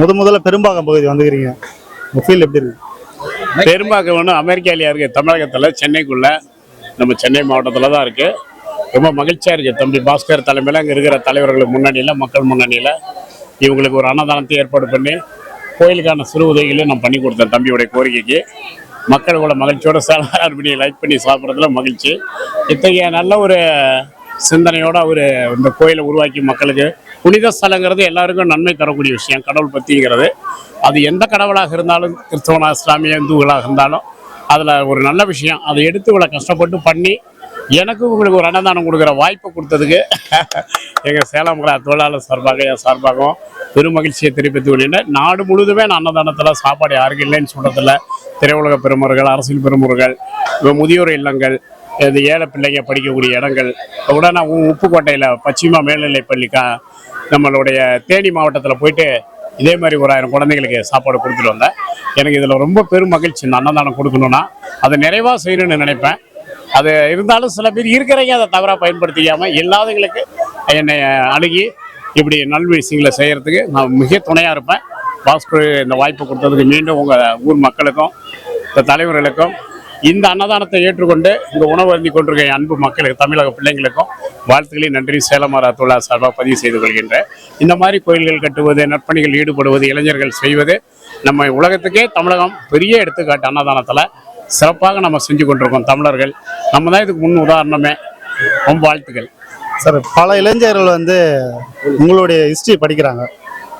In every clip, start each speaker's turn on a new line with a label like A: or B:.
A: முத முதல்ல பெரும்பாக்கம் பகுதி வந்துக்கிறீங்க. உங்கள் ஃபீல் எப்படி இருக்கு?
B: பெரும்பாக்கம் ஒன்று அமெரிக்காலையா இருக்குது தமிழகத்தில் சென்னைக்குள்ள. நம்ம சென்னை மாவட்டத்தில் தான் இருக்குது ரொம்ப மகிழ்ச்சியாக இருக்குது தம்பி பாஸ்கர் தலைமையில் அங்கே இருக்கிற தலைவர்கள் முன்னணியில் மக்கள் முன்னணியில். இவங்களுக்கு ஒரு அன்னதானத்தை ஏற்பாடு பண்ணி கோயிலுக்கான சிறு உதவிகளையும் நான் பண்ணி கொடுத்தேன் தம்பியுடைய கோரிக்கைக்கு. மக்கள் கூட மகிழ்ச்சியோட சேலம் பண்ணி லைக் பண்ணி சாப்பிட்றதுல மகிழ்ச்சி. இத்தகைய நல்ல ஒரு சிந்தனையோடு அவர் இந்த கோயிலை உருவாக்கி மக்களுக்கு புனித ஸ்தலங்கிறது எல்லாருக்கும் நன்மை தரக்கூடிய விஷயம் கடவுள் பற்றிங்கிறது அது எந்த கடவுளாக இருந்தாலும் கிறிஸ்தவனா இஸ்லாமிய இந்துக்களாக இருந்தாலும் அதில் ஒரு நல்ல விஷயம். அதை எடுத்து இவ்வளோ கஷ்டப்பட்டு பண்ணி எனக்கு உங்களுக்கு ஒரு அன்னதானம் கொடுக்குற வாய்ப்பு கொடுத்ததுக்கு எங்கள் சேலம் தொழிலாளர் சார்பாக என் சார்பாகவும் பெருமகிழ்ச்சியை மகிழ்ச்சியை தெரிவித்துக் நாடு முழுதுமே நான் அன்னதானத்தில் சாப்பாடு யாருக்கு இல்லைன்னு சொல்கிறதில்ல திரையுலக பெருமர்கள் அரசியல் பெருமர்கள் முதியோர் இல்லங்கள் இந்த ஏழை பிள்ளைங்க படிக்கக்கூடிய இடங்கள். கூட நான் உப்புக்கோட்டையில் பச்சிமா மேல்நிலை பள்ளி கா நம்மளுடைய தேனி மாவட்டத்தில் போயிட்டு இதே மாதிரி ஒரு ஆயிரம் குழந்தைங்களுக்கு சாப்பாடு கொடுத்துட்டு வந்தேன். எனக்கு இதில் ரொம்ப பெரும் மகிழ்ச்சி. இந்த அன்னதானம் கொடுக்கணும்னா அதை நிறைவாக செய்யணும்னு நினைப்பேன். அது இருந்தாலும் சில பேர் இருக்கிறவங்க அதை தவறாக பயன்படுத்திக்காமல் இல்லாதவங்களுக்கு என்னை அணுகி இப்படி நல் விஷயங்களை செய்கிறதுக்கு நான் மிக துணையாக இருப்பேன். பாஸ்கர் இந்த வாய்ப்பு கொடுத்ததுக்கு மீண்டும் உங்கள் ஊர் மக்களுக்கும் இந்த தலைவர்களுக்கும் இந்த அன்னதானத்தை ஏற்றுக்கொண்டு இந்த உணவு அருந்தி கொண்டிருக்க அன்பு மக்களுக்கு தமிழக பிள்ளைங்களுக்கும் வாழ்த்துக்களையும் நன்றி சேலமாரா தொழிலாளர் சார்பாக பதிவு செய்து கொள்கின்றேன் இந்த மாதிரி கோயில்கள் கட்டுவது நற்பணிகள் ஈடுபடுவது இளைஞர்கள் செய்வது நம்ம உலகத்துக்கே தமிழகம் பெரிய எடுத்துக்காட்டு அன்னதானத்தில் சிறப்பாக நம்ம செஞ்சு கொண்டிருக்கோம் தமிழர்கள். நம்ம தான் இதுக்கு முன் உதாரணமே. ரொம்ப வாழ்த்துக்கள்.
A: சார் பல இளைஞர்கள் வந்து உங்களுடைய ஹிஸ்ட்ரி படிக்கிறாங்க.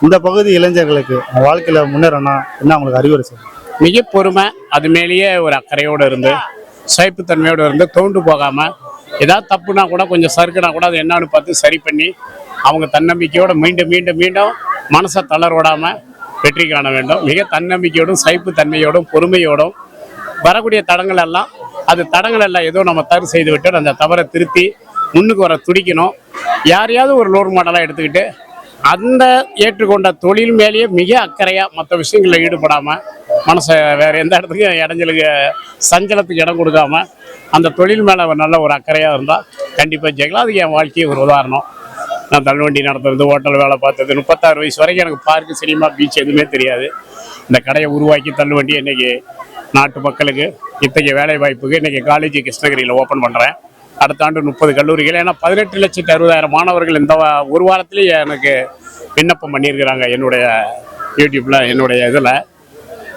A: இந்த பகுதி இளைஞர்களுக்கு வாழ்க்கையில் முன்னேறனா என்ன அவங்களுக்கு அறிவுரை சார்
B: மிக பொறுமை அது மேலேயே ஒரு அக்கறையோடு இருந்து சைப்புத்தன்மையோடு இருந்து தோண்டு போகாமல் ஏதாவது தப்புனா கூட கொஞ்சம் சறுக்குனா கூட அது என்னன்னு பார்த்து சரி பண்ணி அவங்க தன்னம்பிக்கையோடு மீண்டும் மீண்டும் மீண்டும் மனசை தளர விடாமல் வெற்றி காண வேண்டும். மிக தன்னம்பிக்கையோடும் சைப்புத்தன்மையோடும் பொறுமையோடும் வரக்கூடிய தடங்கள் எல்லாம் அது தடங்கள் எல்லாம் ஏதோ நம்ம தவறு செய்து விட்டு அந்த தவறை திருத்தி முன்னுக்கு வர துடிக்கணும். யாரையாவது ஒரு லோர் மாடலாக எடுத்துக்கிட்டு அந்த ஏற்றுக்கொண்ட தொழில் மேலேயே மிக அக்கறையாக மற்ற விஷயங்களில் ஈடுபடாமல் மனசை வேறு எந்த இடத்துக்கும் இடைஞ்சலுக்கு சஞ்சலத்துக்கு இடம் கொடுக்காம அந்த தொழில் மேலே நல்ல ஒரு அக்கறையாக இருந்தால் கண்டிப்பாக ஜெயிக்கலாம் அதுக்கு என் வாழ்க்கையை ஒரு உதாரணம். நான் தள்ளுவண்டி நடத்துறது ஹோட்டல் வேலை பார்த்தது முப்பத்தாறு வயசு வரைக்கும் எனக்கு பார்க்கு சினிமா பீச் எதுவுமே தெரியாது. இந்த கடையை உருவாக்கி தள்ளுவண்டி இன்னைக்கு நாட்டு மக்களுக்கு இத்தகைய வேலை வாய்ப்புக்கு இன்னைக்கு காலேஜ் கிருஷ்ணகிரியில் ஓப்பன் பண்ணுறேன் அடுத்த ஆண்டு முப்பது கல்லூரிகள். ஏன்னா பதினெட்டு லட்சத்து அறுபதாயிரம் மாணவர்கள் இந்த ஒரு வாரத்திலேயே எனக்கு விண்ணப்பம் பண்ணியிருக்கிறாங்க என்னுடைய யூடியூப்பில் என்னுடைய இதில்.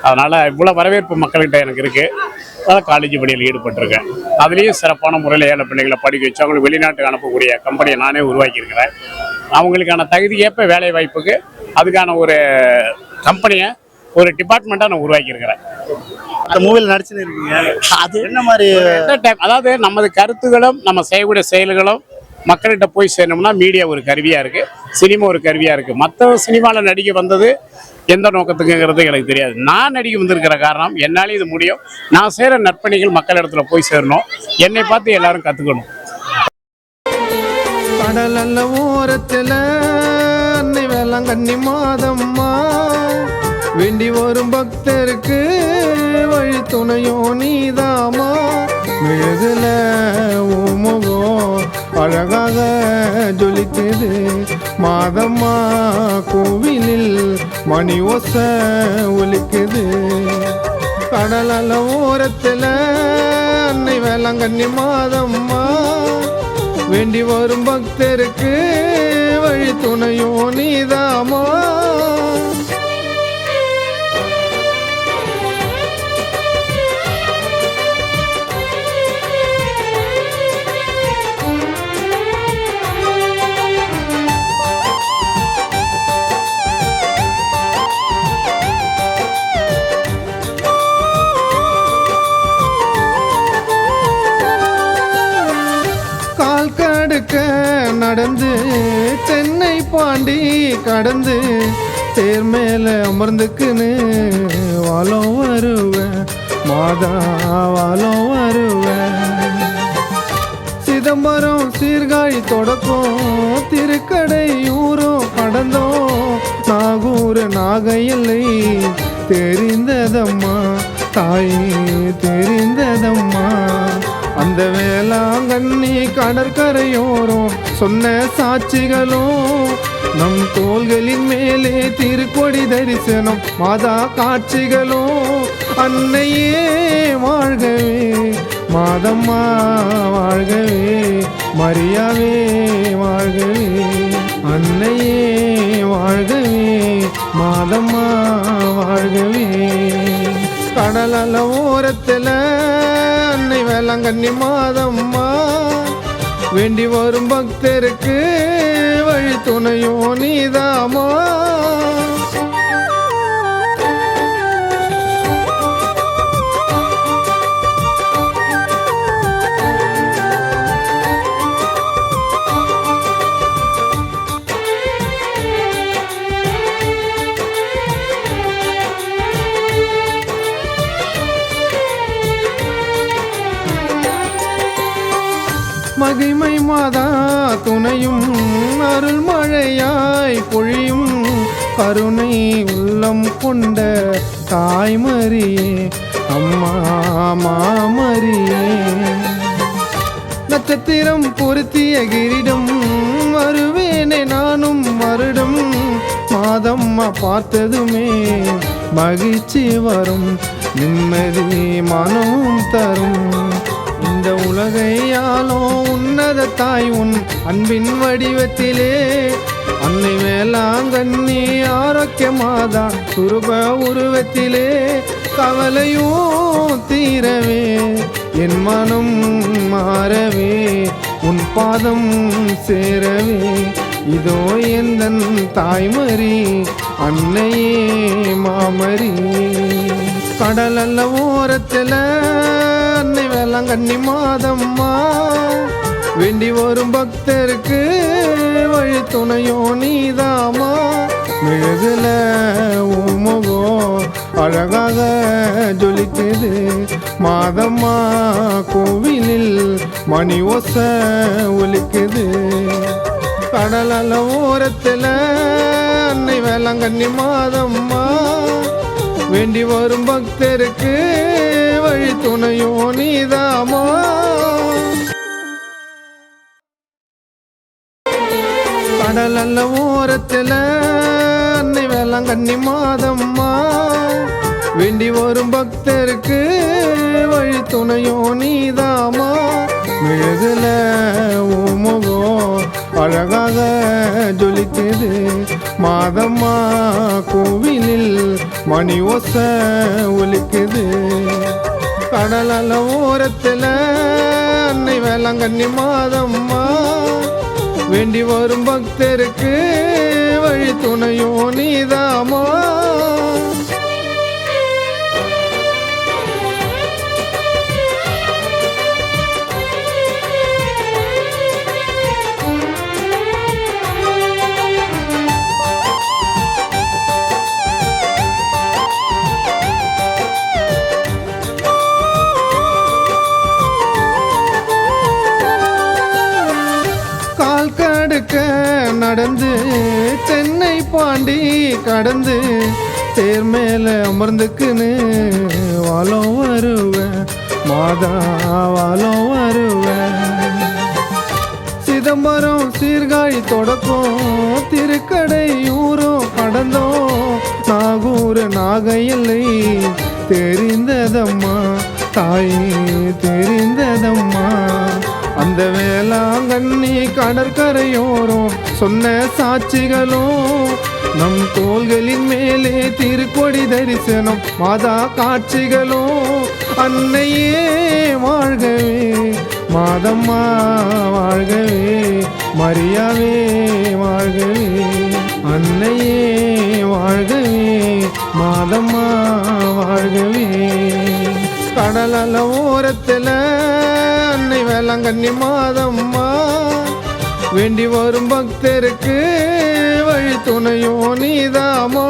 B: அதனால் இவ்வளோ வரவேற்பு மக்கள்கிட்ட எனக்கு இருக்குது அதான் காலேஜ் பணியில் ஈடுபட்டிருக்கேன். அதுலேயும் சிறப்பான முறையில் ஏழை பிள்ளைகளை படிக்க வச்சு அவங்களுக்கு வெளிநாட்டுக்கு அனுப்பக்கூடிய கம்பெனியை நானே உருவாக்கியிருக்கிறேன். அவங்களுக்கான தகுதியேற்ப வேலை வாய்ப்புக்கு அதுக்கான ஒரு கம்பெனியை ஒரு டிபார்ட்மெண்ட்டாக நான் உருவாக்கியிருக்கிறேன்.
A: அந்த மூவில நடிச்சுன்னு இருக்கீங்க.
B: அது
A: என்ன மாதிரி
B: அதாவது நமது கருத்துகளும் நம்ம செய்யக்கூடிய செயல்களும் மக்கள்கிட்ட போய் சேரணும்னா மீடியா ஒரு கருவியாக இருக்குது சினிமா ஒரு கருவியாக இருக்குது மற்ற சினிமாவில் நடிக்க வந்தது எந்த நோக்கத்துக்குங்கிறது எனக்கு தெரியாது. நான் நடிக்க வந்திருக்கிற காரணம் என்னாலே இது முடியும். நான் செய்கிற நற்பணிகள் மக்கள் இடத்துல போய் சேரணும். என்னை பார்த்து எல்லாரும் கற்றுக்கணும்
C: கடல் ஓரத்துல வேளாங்கண்ணி மாதம்மா. வேண்டி வரும் பக்தருக்கு வழி துணையோ நீதாமா? மெழுகுல ஓமுகம் அழகாக ஜொலித்தது. மாதம்மா கோவிலில் மணி ஒச ஒலிக்குது. கடலல ஓரத்தில் அன்னை வேளாங்கண்ணி மாதம்மா. வேண்டி வரும் பக்தருக்கு வழி துணையோ நீதாமா? நடந்து சென்னை பாண்டி கடந்து தேர் மேல அமர்ந்துக்குன்னு வாலம் வருவேன். மாதா வாலம் வருவேன். சிதம்பரம் சீர்காழி தொடக்கம் திருக்கடையூரும் கடந்தோம். நாகூர் நாகையில்லை தெரிந்ததம்மா தாயே தெரிந்ததம்மா. இந்த வேளாங்கண்ணி கடற்கரையோரம் சொன்ன சாட்சிகளும் நம் தோள்களின் மேலே திருக்கொடி தரிசனம் மாதா காட்சிகளும் அன்னையே வாழ்கவே மாதம்மா வாழ்கவே மரியாவே வாழ்கவே அன்னையே வாழ்கவே மாதம்மா வாழ்கவே. கடலல ஓரத்தில் வேளாங்கண்ணி மாதம்மா. வேண்டி வரும் பக்தருக்கு வழி துணையோ நீதாமா மகிமை மாதா துணையும் அருள் மழையாய் பொழியும். கருணை உள்ளம் கொண்ட தாய்மரியே அம்மா மாமரியே நட்சத்திரம் பொருத்திய கிரிடம் வருவேனே நானும் வருடம். மாதம்மா பார்த்ததுமே மகிழ்ச்சி வரும் நிம்மதி மனம் தரும். இந்த உலகையாலோ உன்னத தாய் உன் அன்பின் வடிவத்திலே. அன்னை வேளாங்கண்ணி ஆரோக்கிய மாதா சுரூப உருவத்திலே. கவலையும் தீரவே என் மனம் மாறவே உன் பாதம் சேரவே. இதோ எந்தன் தாய்மறி அன்னையே மாமரி கடல் அல்ல ஓரத்தில் வேளாங்கண்ணி மாதம்மா. வேண்டி வரும் பக்தருக்கு வழி துணையோ நீதாமா. மெழுகுல உமுகோ அழகாக ஜொலிக்குது. மாதம்மா கோவிலில் மணி ஓச ஒலிக்குது. கடலல ஓரத்தில் அன்னை வேளாங்கண்ணி மாதம்மா. வேண்டி வரும் பக்தருக்கு வழி துணையோ நீதாமா? கடலல்ல ஓரத்தில் அன்னை வேளாங்கண்ணி மாதம்மா. வேண்டி வரும் பக்தருக்கு வழி துணையோ நீதாமா? மெழுகுல உமுகோ அழகாக ஜொலித்தது மாதம்மா கோவிலில் மணி ஒச ஒலிக்குது. கடலல ஓரத்தில் அன்னை வேளாங்கண்ணி மாதம்மா. வேண்டி வரும் பக்தருக்கு வழி துணையோ நீதாமா. நடந்து சென்னை பாண்டி கடந்து தேர் மேல அமர்ந்துக்குன்னு வாலம் வருவேன். மாதா வாலம் வருவேன். சிதம்பரம் சீர்காழி தொடக்கம் திருக்கடையூரும் கடந்தோம். நாகூர் நாகையில்லை தெரிந்ததம்மா தாயே தெரிந்ததம்மா. அந்த வேளாங்கண்ணி கடற்கரையோரம் சொன்ன சாட்சிகளும் நம் தோள்களின் மேலே திருக்கொடி தரிசனம் மாதா காட்சிகளும். அன்னையே வாழ்கவே மாதம்மா வாழ்கவே மரியாவே வாழ்கவே. அன்னையே வாழ்கவே மாதம்மா வாழ்கவே. கடலல ஓரத்தில் வேளாங்கண்ணி மாதம்மா. வேண்டி வரும் பக்தருக்கு வழி துணையோ நீதாமா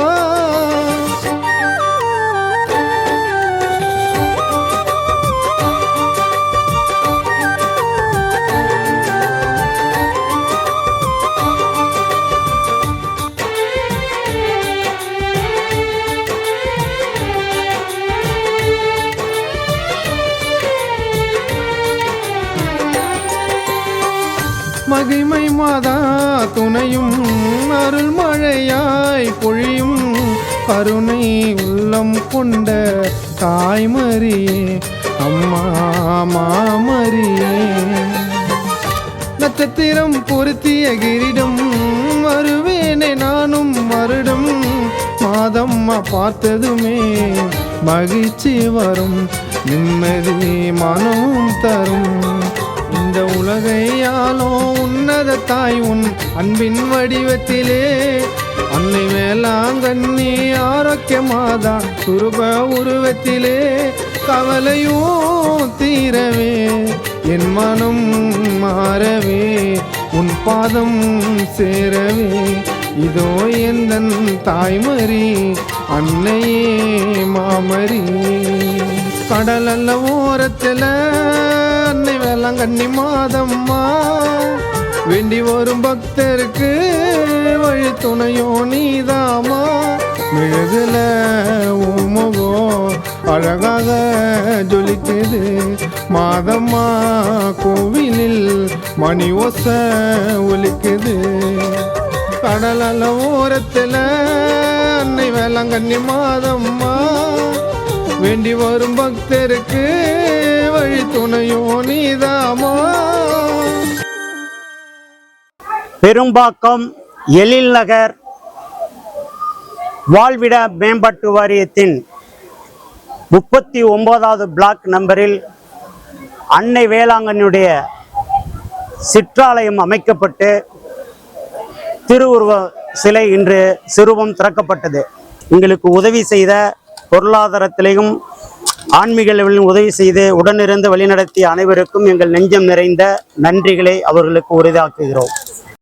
C: கொண்ட தாய்மரியே அம்மா மாமரியே நட்சத்திரம் பொருத்திய கிரீடம் வருவேனே நானும் வருடம் மாதம்மா பார்த்ததுமே மகிழ்ச்சி வரும் நிம்மதி மனம் தரும். இந்த உலகையாலோ உன்னத தாய் உன் அன்பின் வடிவத்திலே அன்னை வேளாங்கண்ணி ஆரோக்கிய மாதா சுரூப உருவத்திலே கவலையும் தீரவே. என் மனம் மாறவே உன் பாதம் சேரவே. இதோ எந்தன் தாய்மறி அன்னையே மாமரி கடல் அல்ல ஓரத்தில் அன்னை வேளாங்கண்ணி மாதம்மா. வேண்டி வரும் பக்தருக்கு வழி துணையோ நீதாமா? மெழுகுல உமுகோ அழகாக ஜொலிக்குது மாதம்மா கோவிலில் மணி ஒச ஒலிக்குது. கடலல ஓரத்தில் அன்னை வேளாங்கண்ணி மாதம்மா. வேண்டி வரும் பக்தருக்கு வழி துணையோ நீதாமா?
D: பெரும்பாக்கம் எழில் நகர் வாழ்விட மேம்பாட்டு வாரியத்தின் முப்பத்தி ஒன்பதாவது பிளாக் நம்பரில் அன்னை வேளாங்கண்ணியுடைய சிற்றாலயம் அமைக்கப்பட்டு திருவுருவ சிலை இன்று சிறுவம் திறக்கப்பட்டது. எங்களுக்கு உதவி செய்த பொருளாதாரத்திலையும் ஆன்மீக லெவலிலும் உதவி செய்து உடனிருந்து வழிநடத்திய அனைவருக்கும் எங்கள் நெஞ்சம் நிறைந்த நன்றிகளை அவர்களுக்கு உரிதாக்குகிறோம்.